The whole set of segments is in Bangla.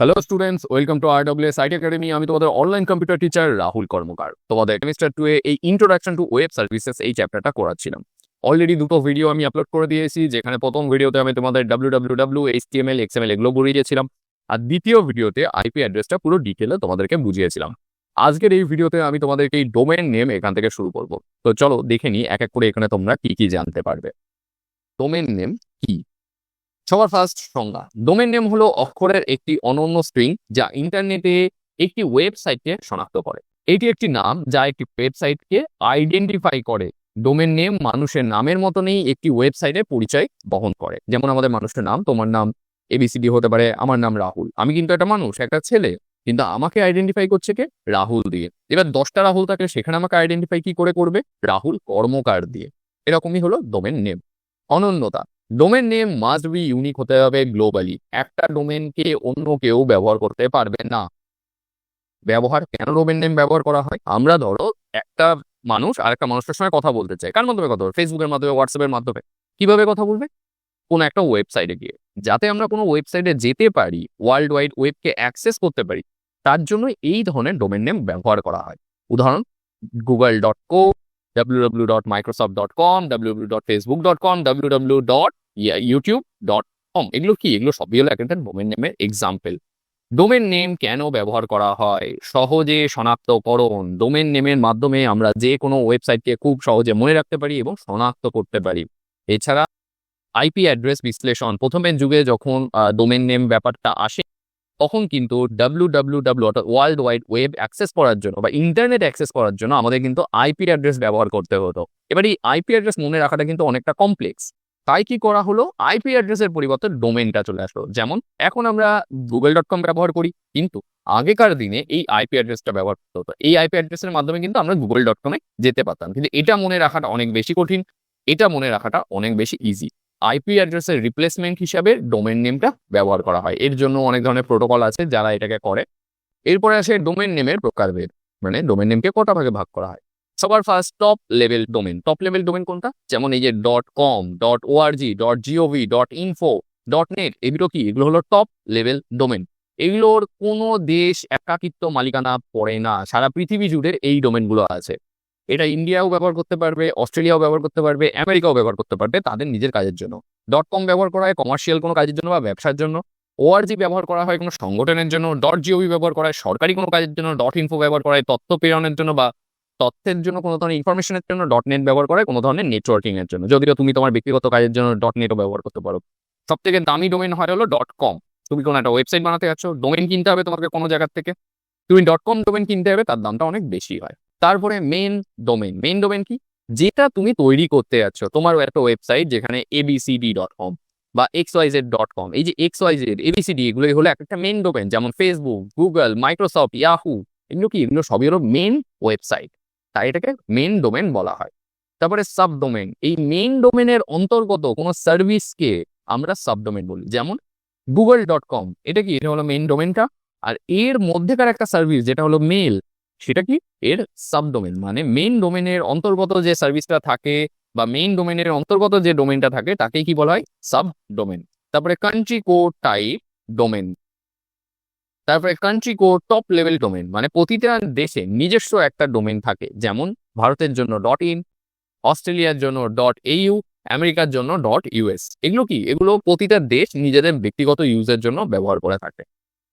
Hello students welcome to R W site academy আমি তোমাদের online computer teacher Rahul Karmakar. তোমাদের সেমিস্টার টু এই ইন্ট্রোডাকশন টু ওয়েব সার্ভিসেস এই চ্যাপ্টারটা করাচ্ছিলাম। অলরেডি দুটো ভিডিও আমি আপলোড করে দিয়েছি, যেখানে প্রথম ভিডিওতে আমি তোমাদের W W W M L এগুলো বুঝিয়েছিলাম আর দ্বিতীয় ভিডিওতে আইপি অ্যাড্রেসটা পুরো ডিটেলে তোমাদেরকে বুঝিয়েছিলাম। আজকের এই ভিডিওতে আমি তোমাদেরকে এই ডোমেন নেম এখান থেকে শুরু করব। তো চলো দেখে নিই, এক এক করে এখানে তোমরা কি কি জানতে পারবে। ডোমেন নেম কি? সবার ফার্স্ট সংজ্ঞা। ডোমেন নেম হলো অক্ষরের একটি অনন্য স্ট্রিং যা ইন্টারনেটে একটি ওয়েবসাইটকে শনাক্ত করে। এটি একটি নাম যা একটি ওয়েবসাইটকে আইডেন্টিফাই করে। ডোমেন নেম মানুষের নামের মতনই একটি ওয়েবসাইটে পরিচয় বহন করে। যেমন আমাদের মানুষের নাম, তোমার নাম এবিসিডি হতে পারে, আমার নাম রাহুল। আমি কিন্তু একটা মানুষ, একটা ছেলে, কিন্তু আমাকে আইডেন্টিফাই করছে কে? রাহুল দিয়ে। এবার দশটা রাহুল থাকলে সেখানে আমাকে আইডেন্টিফাই কি করে করবে? রাহুল কর্মকার দিয়ে। এরকমই হলো domain name অনন্যতা। Domain name must be unique হতে হবে গ্লোবালি একটা ডোমেনকে অন্য কেউ ব্যবহার করতে পারবে না। ব্যবহার কেন ডোমেন নেম ব্যবহার করা হয়? আমরা ধরো একটা মানুষ আর একটা মানুষের সঙ্গে কথা বলতে চাই। কার মাধ্যমে কথা বলবে? ফেসবুকের মাধ্যমে হোয়াটসঅ্যাপের মাধ্যমে। কীভাবে কথা বলবে? কোনো একটা ওয়েবসাইটে গিয়ে। যাতে আমরা কোনো ওয়েবসাইটে যেতে পারি ওয়ার্ল্ড ওয়াইড ওয়েবকে অ্যাক্সেস করতে পারি, তার জন্য এই ধরনের ডোমেন নেম ব্যবহার করা হয়। উদাহরণ Google dot co YouTube dot com এগুলো কি? এগুলো সবই হলো একটা ডোমেন নেমের এক্সাম্পল ডোমেন নেম কেন ব্যবহার করা হয়? সহজে শনাক্তকরণ। ডোমেন নেমের মাধ্যমে আমরা যে কোনো ওয়েবসাইটকে খুব সহজে মনে রাখতে পারি এবং শনাক্ত করতে পারি। এছাড়া আইপি অ্যাড্রেস বিশ্লেষণ। প্রথমের যুগে যখন ডোমেন নেম ব্যাপারটা আসে তখন কিন্তু ডাব্লিউ ডাব্লিউ ডাব্লিউ অর্থাৎ ওয়ার্ল্ড ওয়াইড ওয়েব অ্যাক্সেস করার জন্য বা ইন্টারনেট অ্যাক্সেস করার জন্য আমাদের কিন্তু আইপি অ্যাড্রেস ব্যবহার করতে হতো। এবার এই আইপি অ্যাড্রেস মনে রাখাটা কিন্তু অনেকটা কমপ্লেক্স তাই কি করা হলো? আইপি অ্যাড্রেসের পরিবর্তে ডোমেনটা চলে আসলো। যেমন, এখন আমরা গুগল ডট কম ব্যবহার করি, কিন্তু আগেকার দিনে এই আইপি অ্যাড্রেসটা ব্যবহার করতে হতো। এই আইপি অ্যাড্রেসের মাধ্যমে কিন্তু আমরা গুগল ডট কমে যেতে পারতাম। কিন্তু এটা মনে রাখাটা অনেক বেশি কঠিন, এটা মনে রাখাটা অনেক বেশি ইজি আইপি অ্যাড্রেসের রিপ্লেসমেন্ট হিসাবে ডোমেন নেমটা ব্যবহার করা হয়। এর জন্য অনেক ধরনের প্রোটোকল আছে যারা এটাকে করে। এরপরে আসে ডোমেন নেমের প্রকারভেদ মানে ডোমেন নেমকে কটা ভাগে ভাগ করা হয়? সবার first top level domain top level domain কোনটা? যেমন এই যে dot com dot ORG dot GOV dot info dot net এগুলো কি? এগুলো হলো টপ লেভেল ডোমেন এগুলোর কোনো দেশ একাকিত্ব মালিকানা পড়ে না। সারা পৃথিবী জুড়ে এই ডোমেনগুলো আছে। এটা ইন্ডিয়াও ব্যবহার করতে পারবে, অস্ট্রেলিয়াও ব্যবহার করতে পারবে, আমেরিকাও ব্যবহার করতে পারবে তাদের নিজের কাজের জন্য। ডট কম ব্যবহার করা হয় কমার্শিয়াল কোনো কাজের জন্য বা ব্যবসার জন্য। ওআরজি ব্যবহার করা হয় কোনো সংগঠনের জন্য। ডট জিওভি ব্যবহার করা হয় সরকারি কোনো কাজের জন্য। ডট ইনফো ব্যবহার করা হয় তথ্য প্রেরণের জন্য বা তথ্যের জন্য কোনো ধরনের ইনফরমেশনের জন্য। ডট নেট ব্যবহার করা হয় কোনো ধরনের নেটওয়ার্কিংয়ের জন্য। যদিও তুমি তোমার ব্যক্তিগত কাজের জন্য ডট নেটও ব্যবহার করতে পারো। সব থেকে দামি ডোমেন হয় হলো ডট কম তুমি কোনো একটা ওয়েবসাইট বানাতে যাচ্ছ ডোমেন কিনতে হবে তোমাকে কোনো জায়গার থেকে। তুমি ডট কম ডোমেন কিনতে হবে তার দামটা অনেক বেশি হয়। তারপরে মেন ডোমেন মেন ডোমেন কি? যেটা তুমি তৈরি করতে যাচ্ছ, তোমার একটা ওয়েবসাইট যেখানে এবিসিডি ডট কম বা এক্স ওয়াইজেড ডট কম এই যে এক্স ওয়াইজেড এবিসিডি এগুলোই হলো একটা মেন ডোমেন যেমন ফেসবুক গুগল মাইক্রোসফট ইয়াহু এগুলো কি? এগুলো সবই হলো মেন ওয়েবসাইট তাই এটাকে মেন ডোমেন বলা হয়। তারপরে সাব ডোমেন এই মেন ডোমেনের অন্তর্গত কোনো সার্ভিসকে আমরা সাব ডোমেন বলি, যেমন গুগল ডট কম এটা কি? এটা হলো মেন ডোমেনটা আর এর মধ্যেকার একটা সার্ভিস যেটা হলো মেল সেটা কি? এর সাব ডোমেন মানে মেইন ডোমেনের অন্তর্গত যে সার্ভিসটা থাকে বা মেইন ডোমেনের অন্তর্গত যে ডোমেনটা থাকে, তাকেই কি বলা হয়? সাব ডোমেন তারপরে কান্ট্রি কোড টাইপ ডোমেন তারপরে country code top level domain মানে প্রতিটা দেশে নিজস্ব একটা ডোমেন থাকে। যেমন ভারতের জন্য ডট ইন অস্ট্রেলিয়ার জন্য ডট এইউ আমেরিকার জন্য ডট ইউএস এগুলো কি? এগুলো প্রতিটা দেশ নিজেদের ব্যক্তিগত ইউজের জন্য ব্যবহার করে থাকে।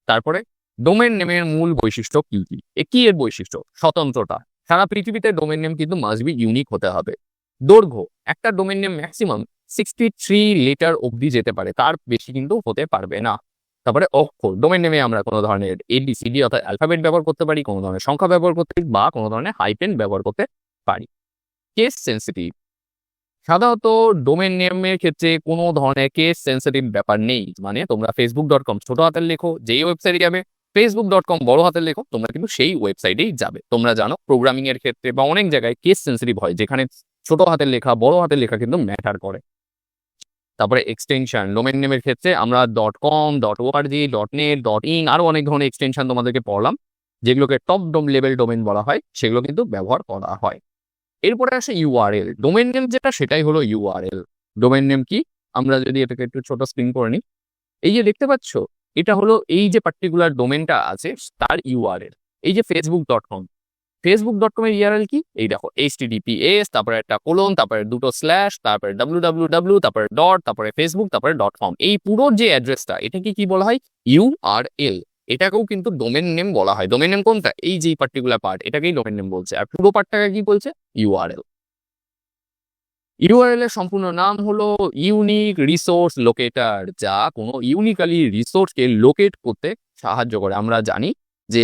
তারপরে ডোমেন নেমের মূল বৈশিষ্ট্য কি কি? এ কি এর বৈশিষ্ট্য? স্বতন্ত্রতা। সারা পৃথিবীতে ডোমেন নেম কিন্তু মাস্ট বি ইউনিক হতে হবে। দৈর্ঘ্য। একটা domain name maximum sixty three letter অবধি যেতে পারে। তার বেশি কিন্তু হতে পারবে না। তারপরে অক্ষর। ডোমেন নেমে আমরা কোনো ধরনের এবিসিডি অর্থাৎ অ্যালফাবেট ব্যবহার করতে পারি, কোনো ধরনের সংখ্যা ব্যবহার করতে পারি বা কোনো ধরনের হাইপেন ব্যবহার করতে পারি। কেস সেন্সিটিভ সাধারণত ডোমেন নেমের ক্ষেত্রে কোনো ধরনের কেস সেন্সিটিভ ব্যাপার নেই। মানে তোমরা ফেসবুক ডট কম ছোট হাতের লেখো, যেই ওয়েবসাইটে যাবে ফেসবুক ডট কম বড় হাতের লেখো তোমরা কিন্তু সেই ওয়েবসাইটেই যাবে। তোমরা জানো প্রোগ্রামিং এর ক্ষেত্রে বা অনেক জায়গায় কেস সেন্সিটিভ হয়, যেখানে ছোট হাতের লেখা, বড় হাতের লেখা কিন্তু ম্যাটার করে। তারপরে এক্সটেনশন ডোমেন নেমের ক্ষেত্রে আমরা. Dot com dot ORG dot net dot in আরও অনেক ধরনের এক্সটেনশন তোমাদেরকে পড়লাম, যেগুলোকে টপ ডোম লেভেল ডোমেন বলা হয়, সেগুলো কিন্তু ব্যবহার করা হয়। এরপরে আসে ইউআরএল ডোমেন নেম যেটা, সেটাই হলো ইউআরএল ডোমেন নেম কি? আমরা যদি এটাকে একটু ছোট স্ক্রিন করে নিই। এই যে দেখতে পাচ্ছ এটা হলো এই যে পার্টিকুলার ডোমেনটা আছে, তার ইউআরএল এই যে Facebook dot com Facebook dot com কমের ইউআরএল কি? এই দেখো এইচ টিডিপিএস তারপরে একটা কোলন তারপরে দুটো স্ল্যাশ তারপরে ডাব্লিউ ডাব্লিউ ডাব্লিউ তারপরে ডট তারপরে ফেসবুক তারপরে ডট কম এই পুরো যে অ্যাড্রেসটা এটাকে কি বলা হয়? ইউআরএল এটাকেও কিন্তু ডোমেন নেম বলা হয়। ডোমেন নেম কোনটা? এই যে পার্টিকুলার পার্ট এটাকেই ডোমেন নেম বলছে। আর পুরো পার্টটাকে কি বলছে? ইউআরএল ইউআরএল এর সম্পূর্ণ নাম হলো ইউনিক রিসোর্স লোকেটার যা কোনো ইউনিকালি রিসোর্সকে লোকেট করতে সাহায্য করে। আমরা জানি যে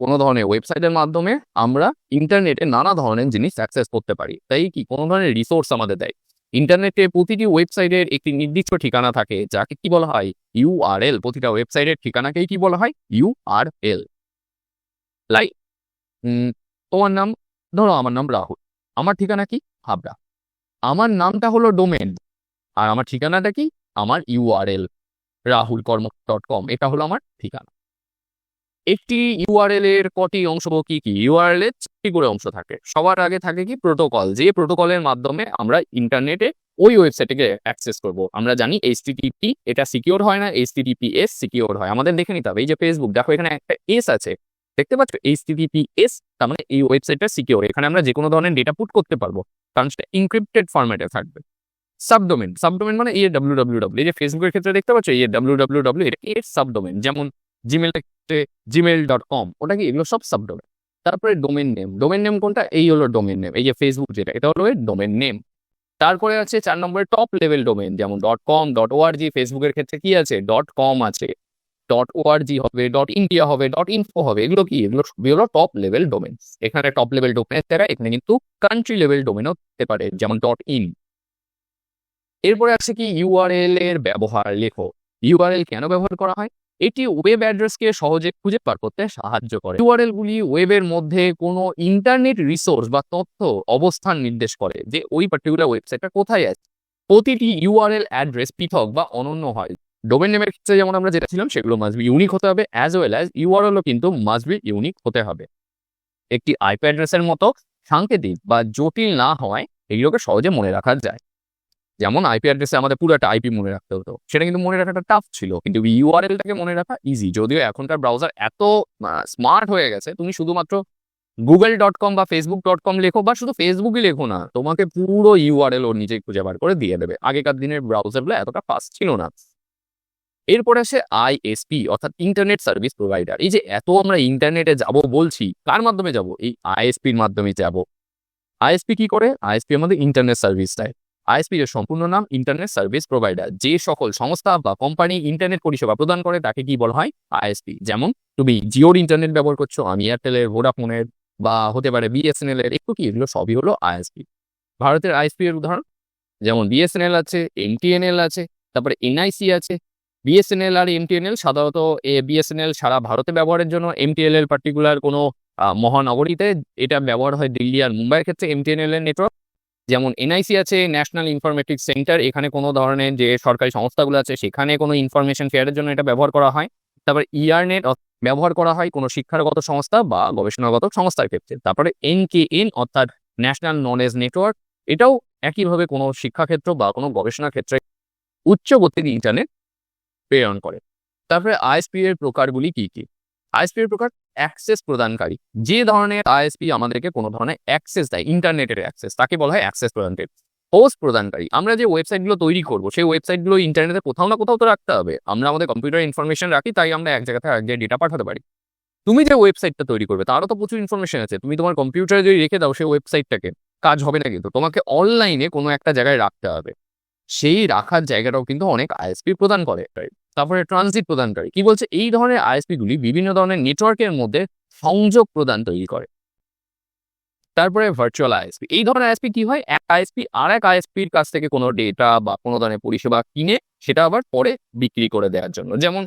কোনো ধরনের ওয়েবসাইটের মাধ্যমে আমরা ইন্টারনেটে নানা ধরনের জিনিস অ্যাক্সেস করতে পারি। তাই কি কোনো ধরনের রিসোর্স আমাদের দেয়? ইন্টারনেটে প্রতিটি ওয়েবসাইটের একটি নির্দিষ্ট ঠিকানা থাকে, যাকে কি বলা হয়? ইউআরএল প্রতিটা ওয়েবসাইটের ঠিকানাকেই কি বলা হয়? ইউআরএল লাই তোমার নাম, ধরো আমার নাম রাহুল। আমার ঠিকানা কি? হাবড়া। আমার নামটা হলো ডোমেন। আর আমার ঠিকানাটা কি? আমার ইউআরএল রাহুল কর্ম ডট কম। এটা হলো আমার ঠিকানা। একটি ইউআরএল এর কটি অংশ কি কি? ইউআরএল এর চারটি করে অংশ থাকে। সবার আগে থাকে কি? প্রোটোকল। যে প্রোটোকলের মাধ্যমে আমরা ইন্টারনেটে ওই ওয়েবসাইটকে অ্যাক্সেস করব। আমরা জানি এইচটিটিপি এটা সিকিওর হয় না এইচটিটিপিএস সিকিওর হয়। আমাদের দেখে নিতে হবে। এই যে ফেসবুক দেখো এখানে একটা এস আছে। দেখতে পাচ্ছ এইচটিটিপিএস তার মানে এই ওয়েবসাইটটা সিকিওর এখানে আমরা যে কোনো ধরনের ডেটা পুট করতে পারব, কারণ সেটা ইনক্রিপ্টেড ফরম্যাটে থাকবে। সাবডোমেন সাবডোমেন মানে ইয়ে ডাব্লিউ ডাব্লিউ ডাব্লিউ এই যে ফেসবুকের ক্ষেত্রে দেখতে পাচ্ছ ইয়ে ডাব্লিউ ডাব্লিউ ডাব্লিউ এটা এর সাবডোমেন যেমন জিমেল ক্ষেত্রে জিমেল ডট কম ওটা কি এগুলো সব সাবডোমেন তারপরে ডোমেন নেম ডোমেন নেম কোনটা? এই হলো ডোমেন নেম এই যে ফেসবুক যেটা, এটা হলো ডোমেন নেম তারপরে আছে চার নম্বরে টপ লেভেল ডোমেন যেমন ডট কম ডট ওআরজি ফেসবুকের ক্ষেত্রে কি আছে? ডট কম আছে। ডট ওআরজি হবে ডট ইন্ডিয়া হবে ডট ইনফো হবে, এগুলো কি? এগুলো সবই হলো টপ লেভেল ডোমেন এখানে টপ লেভেল ডোমেনের জায়গায় এখানে কিন্তু কান্ট্রি লেভেল ডোমেনও হতে পারে, যেমন ডট ইন এরপরে আছে কি? ইউআরএল এর ব্যবহার, লেখো। ইউআরএল কেন ব্যবহার করা হয়? এটি ওয়েব অ্যাড্রেসকে সহজে খুঁজে পার করতে সাহায্য করে। ইউআরএল গুলি ওয়েবের মধ্যে কোনো ইন্টারনেট রিসোর্স বা তথ্য অবস্থান নির্দেশ করে যে ওই পার্টিকুলার ওয়েবসাইটটা কোথায় আছে। প্রতিটি ইউআরএল অ্যাড্রেস পৃথক বা অনন্য হয়। ডোমেন নেমের ক্ষেত্রে যেমন আমরা যেটা ছিলাম, সেগুলো মাসবি ইউনিক হতে হবে অ্যাজ ওয়েল অ্যাজ ইউআরএলও কিন্তু মাসবি ইউনিক হতে হবে। একটি আইপি অ্যাড্রেসের মতো সাংকেতিক বা জটিল না হওয়ায় এগুলোকে সহজে মনে রাখা যায়। যেমন আইপি অ্যাড্রেসে আমাদের পুরো একটা আইপি মনে রাখতে হতো। সেটা কিন্তু মনে রাখাটা টাফ ছিল, কিন্তু ইউআরএলটাকে মনে রাখা ইজি যদিও এখনকার ব্রাউজার এত স্মার্ট হয়ে গেছে, তুমি শুধুমাত্র গুগল ডট কম বা ফেসবুক ডট কম লেখো, বা শুধু ফেসবুকই লেখো না, তোমাকে পুরো ইউআরএল ওর নিজেই খুঁজে বার করে দিয়ে দেবে। আগেকার দিনের ব্রাউজারগুলো এতটা ফাস্ট ছিল না। এরপরে আসে আইএসপি অর্থাৎ ইন্টারনেট সার্ভিস প্রোভাইডার এই যে এত আমরা ইন্টারনেটে যাব বলছি, কার মাধ্যমে যাব? এই আইএসপির মাধ্যমে যাব। আইএসপি কি করে? আইএসপি আমাদের ইন্টারনেট সার্ভিস দেয়। আইএসপি এর সম্পূর্ণ নাম ইন্টারনেট সার্ভিস প্রোভাইডার যে সকল সংস্থা বা কোম্পানি ইন্টারনেট পরিষেবা প্রদান করে, তাকে কি বলা হয়? আইএসপি যেমন, তুমি জিওর ইন্টারনেট ব্যবহার করছ, আমি এয়ারটেলের ভোডাফোনের বা হতে পারে বিএসএনএল এর, একটু কি এগুলো সবই হলো আইএসপি ভারতের আইএসপি এর উদাহরণ, যেমন বিএসএনএল আছে এমটিএনএল আছে, তারপরে এনআইসি আছে বিএসএনএল আর এমটিএনএল সাধারণত, এ বিএসএনএল সারা ভারতে ব্যবহারের জন্য এমটিএনএল পার্টিকুলার কোনো মহানগরীতে এটা ব্যবহার হয় দিল্লি আর মুম্বাইয়ের ক্ষেত্রে এমটিএনএল এর নেটওয়ার্ক যেমন এনআইসি আছে ন্যাশনাল ইনফরমেটিক্স সেন্টার এখানে কোনো ধরনের যে সরকারি সংস্থাগুলো আছে, সেখানে কোনো ইনফরমেশন শেয়ারের জন্য এটা ব্যবহার করা হয়। তারপর ইআরনেট ব্যবহার করা হয় কোনো শিক্ষাগত সংস্থা বা গবেষণাগত সংস্থার ক্ষেত্রে। তারপরে এনকেএন অর্থাৎ ন্যাশনাল নলেজ নেটওয়ার্ক এটাও একইভাবে কোনো শিক্ষাক্ষেত্র বা কোনো গবেষণা ক্ষেত্রে উচ্চ গতির ইন্টারনেট প্রেরণ করে। তারপরে আইএসপি এর প্রকারগুলি কি কি? আইএসপি এর প্রকার অ্যাক্সেস প্রদানকারী। যে ধরনের আইএসপি আমাদেরকে কোনো ধরনের অ্যাক্সেস দেয় ইন্টারনেটের অ্যাক্সেস তাকে বলা হয় অ্যাক্সেস প্রদানকারী। হোস্ট প্রদানকারী। আমরা যে ওয়েবসাইটগুলো তৈরি করব, সেই ওয়েবসাইটগুলো ইন্টারনেটে কোথাও না কোথাও তো রাখতে হবে। আমরা আমাদের কম্পিউটার ইনফরমেশন রাখি, তাই আমরা এক জায়গা থেকে এক জায়গায় ডেটা পাঠাতে পারি। তুমি যে ওয়েবসাইটটা তৈরি করবে, তারও তো প্রচুর ইনফরমেশন আছে। তুমি তোমার কম্পিউটারে যদি রেখে দাও, সেই ওয়েবসাইটটাকে কাজ হবে না কিন্তু। তোমাকে অনলাইনে কোনো একটা জায়গায় রাখতে হবে। সেই রাখার জায়গাটাও কিন্তু অনেক আইএসপি প্রদান করে। তারপরে ট্রানজিট প্রদানকারী কি বলছে? এই ধরনের আইএসপি গুলি বিভিন্ন ধরনের নেটওয়ার্কের মধ্যে সংযোগ প্রদান তৈরি করে। তারপরে ভার্চুয়াল আইএসপি এই ধরনের আইএসপি কি হয়? এক আইএসপি আর এক আইএসপির কাছ থেকে কোনো ডেটা বা কোনো ধরনের পরিষেবা কিনে সেটা আবার পরে বিক্রি করে দেওয়ার জন্য। যেমন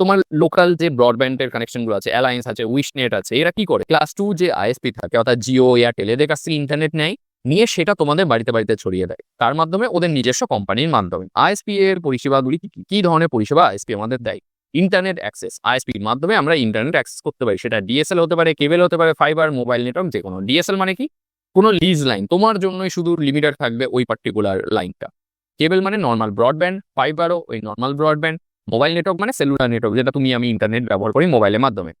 তোমার লোকাল যে ব্রডব্যান্ডের কানেকশনগুলো আছে অ্যালায়েন্স আছে উইশনেট আছে এরা কি করে? ক্লাস টু যে আইএসপি থাকে অর্থাৎ জিও এয়ারটেল এদের কাছ থেকে ইন্টারনেট নেয়। নিয়ে সেটা তোমাদের বাড়িতে বাড়িতে ছড়িয়ে দেয়। তার মাধ্যমে ওদের নিজস্ব কোম্পানির মাধ্যমে। আইএসপি এর পরিষেবাগুলি কি ধরনের পরিষেবা আইএসপি আমাদের দেয়? Internet access. আইএসপির মাধ্যমে আমরা ইন্টারনেট অ্যাক্সেস করতে পারি। সেটা ডিএসএল হতে পারে, কেবল হতে পারে, ফাইবার, মোবাইল নেটওয়ার্ক যে কোনো ডিএসএল মানে কি? কোনো লিজ লাইন। তোমার জন্যই শুধু লিমিটেড থাকবে ওই পার্টিকুলার লাইনটা। কেবল মানে নর্মাল ব্রডব্যান্ড, ফাইবারও ওই নর্মাল ব্রডব্যান্ড। মোবাইল নেটওয়ার্ক মানে সেলুলার নেটওয়ার্ক, যেটা তুমি আমি ইন্টারনেট ব্যবহার করি মোবাইলের মাধ্যমে।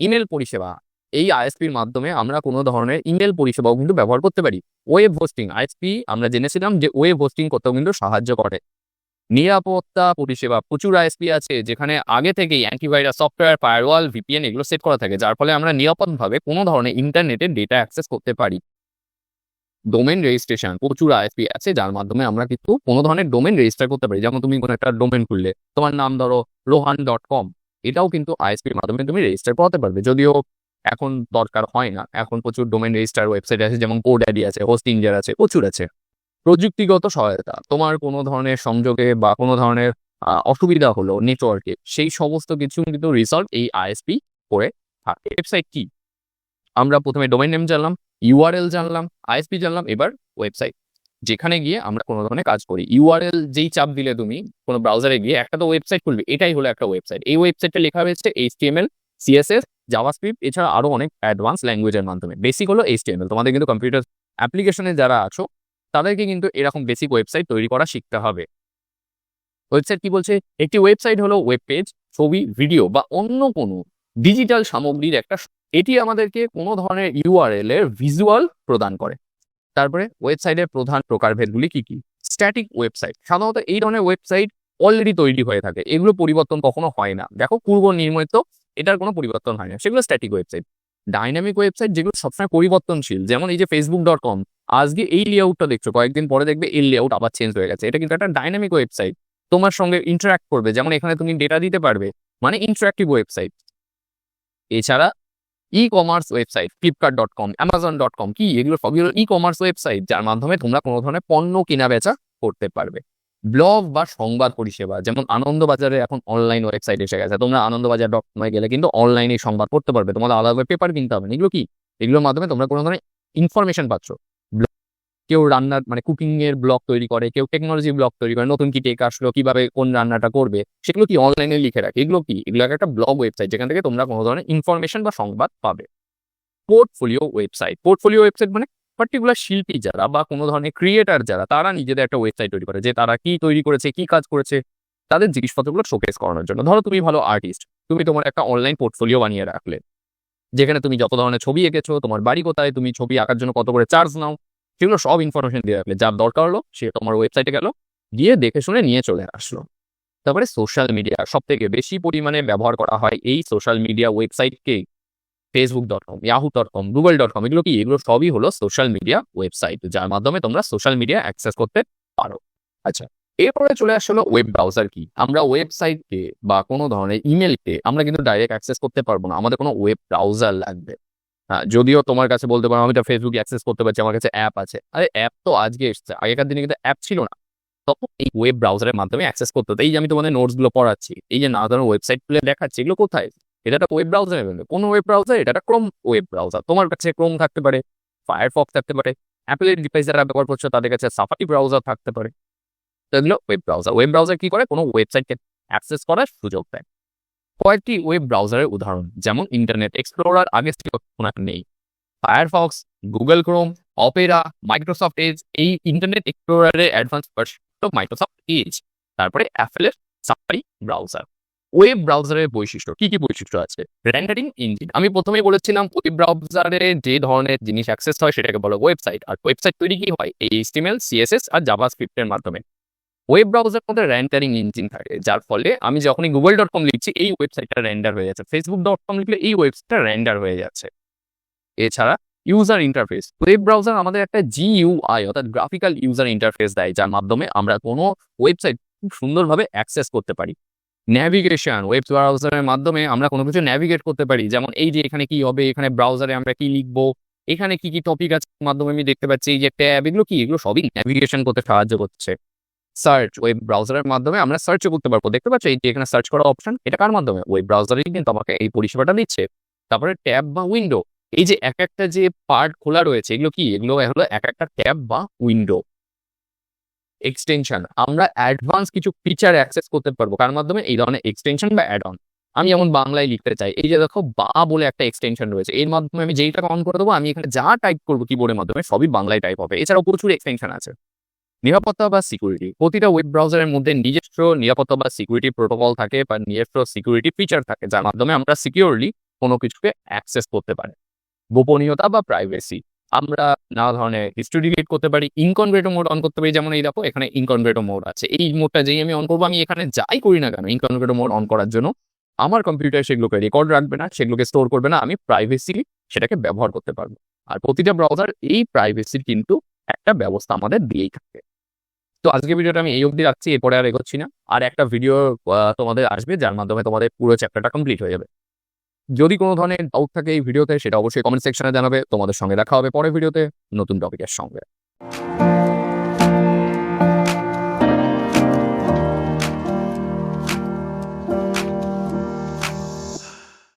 ইমেল পরিষেবা। এই আইএসপির মাধ্যমে আমরা কোনো ধরনের ইমেল পরিষেবাও কিন্তু ব্যবহার করতে পারি। ওয়েব হোস্টিং আইএসপি আমরা জেনেছিলাম যে ওয়েব হোস্টিং করতেও কিন্তু সাহায্য করে। নিরাপত্তা পরিষেবা, প্রচুর আইএসপি আছে, যেখানে আগে থেকেই অ্যান্টিভাইরাস সফটওয়্যার ফায়ারওয়াল ভিপিএন এগুলো সেট করা থাকে, যার ফলে আমরা নিরাপদভাবে কোনো ধরনের ইন্টারনেটের ডেটা অ্যাক্সেস করতে পারি। ডোমেন রেজিস্ট্রেশন প্রচুর আইএসপি আছে, যার মাধ্যমে আমরা কিন্তু কোনো ধরনের ডোমেন রেজিস্টার করতে পারি। যেমন তুমি কোনো একটা ডোমেন খুললে, তোমার নাম ধরো রোহান ডট কম এটাও কিন্তু আইএসপির মাধ্যমে তুমি রেজিস্টার করাতে পারবে। যদিও এখন দরকার হয় না। এখন প্রচুর ডোমেন রেজিস্টার ওয়েবসাইট আছে, যেমন কোড আইডি আছে হোস্ট ইঞ্জার আছে, প্রচুর আছে। প্রযুক্তিগত সহায়তা, তোমার কোনো ধরনের সংযোগে বা কোনো ধরনের অসুবিধা হলো নেটওয়ার্কে সেই সমস্ত কিছু কিন্তু রিসলভ এই আইএসপি করে থাকে। ওয়েবসাইট কি? আমরা প্রথমে ডোমেন নেম জানলাম ইউআরএল জানলাম আইএসপি জানলাম, এবার ওয়েবসাইট যেখানে গিয়ে আমরা কোনো ধরনের কাজ করি। ইউআরএল যেই চাপ দিলে তুমি কোনো ব্রাউজারে গিয়ে একটা তো ওয়েবসাইট খুলবে, এটাই হলো একটা ওয়েবসাইট এই ওয়েবসাইটটা লেখা হয়েছে এইচটিএমএল সিএসএস জাভাস্ক্রিপ্ট এছাড়া আরও অনেক অ্যাডভান্স ল্যাঙ্গুয়েজের মাধ্যমে। বেসিক হলো এইচটিএমএল তোমাদের কিন্তু কম্পিউটার অ্যাপ্লিকেশনে যারা আছো, তাদেরকে কিন্তু এরকম বেসিক ওয়েবসাইট তৈরি করা শিখতে হবে। ওয়েবসাইট কি বলছে? একটি ওয়েবসাইট হলো ওয়েব পেজ ছবি ভিডিও বা অন্য কোনো ডিজিটাল সামগ্রীর একটা এটি আমাদেরকে কোনো ধরনের ইউআরএল এর ভিজুয়াল প্রদান করে। তারপরে ওয়েবসাইটের প্রধান প্রকারভেদগুলি কি কি? স্ট্যাটিক ওয়েবসাইট সাধারণত এই ধরনের ওয়েবসাইট অলরেডি তৈরি হয়ে থাকে। এগুলো পরিবর্তন কখনো হয় না। দেখো, পূর্ব নির্মিত এটার কোনো পরিবর্তন হয় না সেগুলো স্ট্যাটিক ওয়েবসাইট ডাইনামিক ওয়েবসাইট যেগুলো সবসময় পরিবর্তনশীল, যেমন এই যে ফেসবুক ডট কম আজকে এই লেআউটটা দেখছ, কয়েকদিন পরে দেখবে এই লেআউট আবার চেঞ্জ হয়ে গেছে। এটা কিন্তু একটা ডাইনামিক ওয়েবসাইট তোমার সঙ্গে ইন্টারাক্ট করবে, যেমন এখানে তুমি ডেটা দিতে পারবে মানে ইন্টারাক্টিভ ওয়েবসাইট এছাড়া e commerce website Flipkart dot com Amazon dot com কি এগুলো সবই হলো ই কমার্স ওয়েবসাইট যার মাধ্যমে তোমরা কোনো ধরনের পণ্য কেনা বেচা করতে পারবে। ব্লগ বা সংবাদ পরিষেবা, যেমন আনন্দবাজারে এখন অনলাইন ওয়েবসাইট এসে গেছে, তোমরা আনন্দবাজার ডট কমে গেলে কিন্তু অনলাইনে সংবাদ পড়তে পারবে। তোমাদের আলাদা পেপার কিনতে হবে না। এগুলো কি? এগুলোর মাধ্যমে তোমরা কোনো ধরনের ইনফরমেশন পাচ্ছ। কেউ রান্নার মানে কুকিং এর ব্লগ তৈরি করে, কেউ টেকনোলজি ব্লগ তৈরি করে, নতুন কি টেক আসলো, কীভাবে কোন রান্নাটা করবে, সেগুলো কি অনলাইনে লিখে রাখে? এগুলো কি? এগুলো একটা ব্লগ ওয়েবসাইট যেখান থেকে তোমরা কোনো ধরনের ইনফরমেশন বা সংবাদ পাবে। পোর্টফোলিও ওয়েবসাইট পোর্টফোলিও ওয়েবসাইট মানে পার্টিকুলার শিল্পী যারা বা কোনো ধরনের ক্রিয়েটার যারা, তারা নিজেদের একটা ওয়েবসাইট তৈরি করে যে তারা কি তৈরি করেছে, কি কাজ করেছে, তাদের জিনিসপত্রগুলো শোকেস করানোর জন্য। ধরো তুমি ভালো আর্টিস্ট তুমি তোমার একটা অনলাইন পোর্টফোলিও বানিয়ে রাখলে, যেখানে তুমি যত ধরনের ছবি এঁকেছো, তোমার বাড়ি কোথায়, তুমি ছবি আঁকার জন্য কত করে চার্জ নাও, সেগুলো সব ইনফরমেশন দিয়ে রাখলে, যার দরকার হলো সে তোমার ওয়েবসাইটে গেল, গিয়ে দেখে শুনে নিয়ে চলে আসলো। তারপরে সোশ্যাল মিডিয়া সব থেকে বেশি পরিমাণে ব্যবহার করা হয় এই social media ওয়েবসাইটকে Facebook dot com Yahoo dot com Google dot com এগুলো কি? এগুলো সবই হলো সোশ্যাল মিডিয়া ওয়েবসাইট যার মাধ্যমে তোমরা সোশ্যাল মিডিয়া অ্যাক্সেস করতে পারো। আচ্ছা এরপরে চলে আসলো ওয়েব ব্রাউজার কি? আমরা ওয়েবসাইটকে বা কোনো ধরনের ইমেলকে আমরা কিন্তু ডাইরেক্ট অ্যাক্সেস করতে পারব না। আমাদের কোনো ওয়েব ব্রাউজার লাগবে। হ্যাঁ যদিও তোমার কাছে বলতে পারো, আমি তো ফেসবুকে অ্যাক্সেস করতে পারছি, আমার কাছে অ্যাপ আছে। আরে অ্যাপ তো আজকে এসছে। আগেকার দিনে কিন্তু অ্যাপ ছিল না। তখন এই ওয়েব ব্রাউজারের মাধ্যমে অ্যাক্সেস করতে হতো। এই যে আমি তোমাদের নোটসগুলো পড়াচ্ছি, এই যে নানা ধরনের ওয়েবসাইট খুলে দেখাচ্ছি, এগুলো কোথায়? এটা একটা ওয়েব ব্রাউজার কোন ওয়েব ব্রাউজার এটা একটা ক্রোম ওয়েব ব্রাউজার তোমার কাছে ক্রোম থাকতে পারে ফায়ারফক্স থাকতে পারে অ্যাপেলের ডিভাইস যারা ব্যবহার করছ, তাদের কাছে সাফারি ব্রাউজার থাকতে পারে। তো এগুলো ওয়েব ব্রাউজার ওয়েব ব্রাউজার কি করে? কোনো ওয়েবসাইটকে অ্যাক্সেস করার সুযোগ দেয়। কয়েকটি ওয়েব ব্রাউজারের উদাহরণ, যেমন ইন্টারনেট এক্সপ্লোরার আগে একটা নেই। Firefox Google Chrome Opera Microsoft Edge এই ইন্টারনেট এক্সপ্লোরারের অ্যাডভান্স ভার্সন মাইক্রোসফট এজ তারপরে অ্যাপেলের সাফারি ব্রাউজার ওয়েব ব্রাউজারের বৈশিষ্ট্য। কি কি বৈশিষ্ট্য আছে? র্যান্ডারিং ইঞ্জিন আমি প্রথমেই বলেছিলাম ওয়েব ব্রাউজারে যে ধরনের জিনিস অ্যাক্সেস হয়, সেটাকে বলো ওয়েবসাইট আর ওয়েবসাইট তৈরি কি হয়? এই এইচটিএমএল সিএসএস আর জাভা জাভাস্ক্রিপ্টের মাধ্যমে। ওয়েব ব্রাউজার মধ্যে র্যান্ডারিং ইঞ্জিন থাকে, যার ফলে আমি যখনই গুগল ডট কম লিখছি, এই ওয়েবসাইটটা র্যান্ডার হয়ে যাচ্ছে। ফেসবুক ডট কম লিখলে এই ওয়েবসাইটটা র্যান্ডার হয়ে যাচ্ছে। এছাড়া ইউজার ইন্টারফেস ওয়েব ব্রাউজার আমাদের একটা জিইউআই অর্থাৎ গ্রাফিক্যাল ইউজার ইন্টারফেস দেয়, যার মাধ্যমে আমরা কোনো ওয়েবসাইট খুব সুন্দরভাবে অ্যাক্সেস করতে পারি। ন্যাভিগেশন ওয়েব ব্রাউজারের মাধ্যমে আমরা কোনো কিছু ন্যাভিগেট করতে পারি। যেমন এই যে এখানে কি হবে, এখানে ব্রাউজারে আমরা কি লিখব, এখানে কি কি টপিক আছে মাধ্যমে আমি দেখতে পাচ্ছি। এই যে ট্যাব এগুলো কি? এগুলো সবই ন্যাভিগেশন করতে সাহায্য করছে। সার্চ ওয়েব ব্রাউজারের মাধ্যমে আমরা সার্চও করতে পারব। দেখতে পাচ্ছ, এই যে এখানে সার্চ করা অপশন এটা কার মাধ্যমে? ওয়েব ব্রাউজারই কিন্তু আমাকে এই পরিষেবাটা দিচ্ছে। তারপরে ট্যাব বা উইন্ডো এই যে এক একটা যে পার্ট খোলা রয়েছে, এগুলো কি? এগুলো হলো এক একটা ট্যাব বা উইন্ডো এক্সটেনশন আমরা অ্যাডভান্স কিছু ফিচার অ্যাক্সেস করতে পারব। কার মাধ্যমে? এই ধরনের এক্সটেনশন বা অ্যাড অন আমি যেমন বাংলায় লিখতে চাই, এই যে দেখো, বা বলে একটা এক্সটেনশন রয়েছে। এর মাধ্যমে আমি যেইটা অন করে দেবো, আমি এখানে যা টাইপ করব কিবোর্ডের মাধ্যমে, সবই বাংলায় টাইপ হবে। এছাড়াও প্রচুর এক্সটেনশন আছে। নিরাপত্তা বা সিকিউরিটি প্রতিটা ওয়েব ব্রাউজারের মধ্যে নিজস্ব নিরাপত্তা বা সিকিউরিটি প্রোটোকল থাকে বা নিজস্ব সিকিউরিটি ফিচার থাকে, যার মাধ্যমে আমরা সিকিউরলি কোনো কিছুকে অ্যাক্সেস করতে পারি। গোপনীয়তা বা প্রাইভেসি আমরা নানা ধরনের হিস্ট্রি ডিলিট করতে পারি ইনকনভেটো মোড অন করতে পারি, যেমন এই দেখো, এখানে ইনকনভেটো মোড আছে। এই মোডটা যেই আমি অন করব, আমি এখানে যাই করি না কেন ইনকনভেটো মোড অন করার জন্য। আমার কম্পিউটার সেগুলোকে রেকর্ড রাখবে না, সেগুলোকে স্টোর করবে না, আমি প্রাইভেসি সেটাকে ব্যবহার করতে পারব। আর প্রতিটা ব্রাউজার এই প্রাইভেসির কিন্তু একটা ব্যবস্থা আমাদের দিয়েই থাকে। তো আজকে ভিডিওটা আমি এই অবধি রাখছি, এরপরে আর এগোচ্ছি না। আর একটা ভিডিও তোমাদের আসবে, যার মাধ্যমে তোমাদের পুরো চ্যাপ্টারটা কমপ্লিট হয়ে যাবে। যদি কোনো ধরনের ডাউট থাকে এই ভিডিওতে, সেটা অবশ্যই কমেন্ট সেকশনে জানাবে। তোমাদের সঙ্গে দেখা হবে পরের ভিডিওতে নতুন টপিকের সঙ্গে।